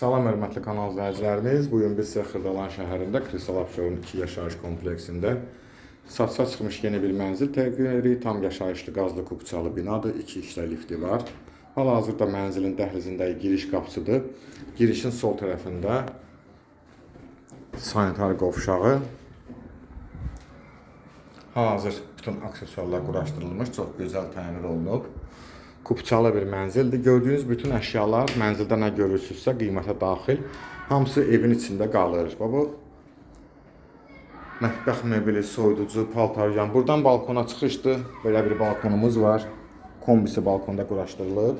Salam hörmətli kanal izləyicilərimiz. Bu gün biz sizə Xırdalan şəhərində Kristal Abşeron 2 yaşayış kompleksində satışa çıxmış yeni bir mənzil təqdim edirik. Tam yaşayışlı qazlı kubçalı binadır. 2 işlə lifti var. Hal-hazırda mənzilin dəhlizində giriş qapısıdır. Girişin sol tərəfində sanitar qovşağı. Hazır bütün aksesuarlar quraşdırılmış, çox gözəl təmir olunub. Kupçalı bir mənzildir. Gördüyünüz bütün əşyalar mənzildə nə görürsünüzsə qiymətə daxil. Hamısı evin içində qalır. Baba mətbəx mebeli, soyuducu, paltaryan. Buradan balkona çıxışdır. Belə bir balkonumuz var. Kombisi balkonda quraşdırılıb.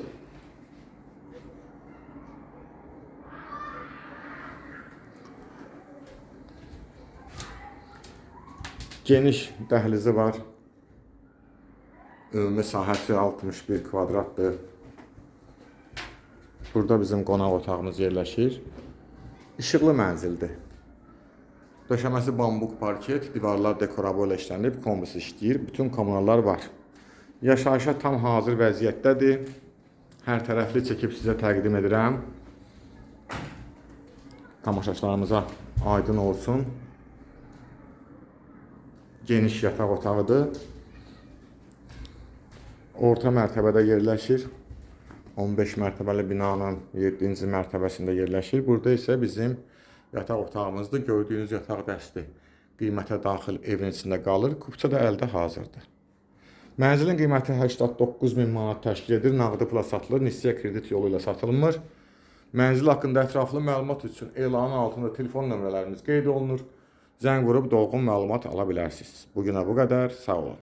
Geniş dəhlizi var. Ümumi sahəsi 61 kvadratdır. Burada bizim qonaq otağımız yerləşir. İşıqlı mənzildir. Döşəməsi bambuk parket, divarlar dekorabol işlənib, kombisi işləyir, bütün kommunallar var. Yaşayışa tam hazır vəziyyətdədir. Hər tərəfli çəkib sizə təqdim edirəm. Tamaşaçılarımıza aydın olsun. Geniş yataq otağıdır. Orta mərtəbədə yerləşir. 15 mərtəbəli binanın 7-ci mərtəbəsində yerləşir. Burada isə bizim yataq otağımızdır. Gördüyünüz yataq dəsti qiymətə daxil evin içində qalır. Kupça da əldə hazırdır. Mənzilin qiyməti 89 min manat təşkil edir. Nağdı pula satılır, nisyə kredit yolu ilə satılmır. Mənzil haqqında ətraflı məlumat üçün elanın altında telefon nömrələrimiz qeyd olunur. Zəng vurub dolğun məlumat ala bilərsiniz. Bu günə bu qədər. Sağ olun.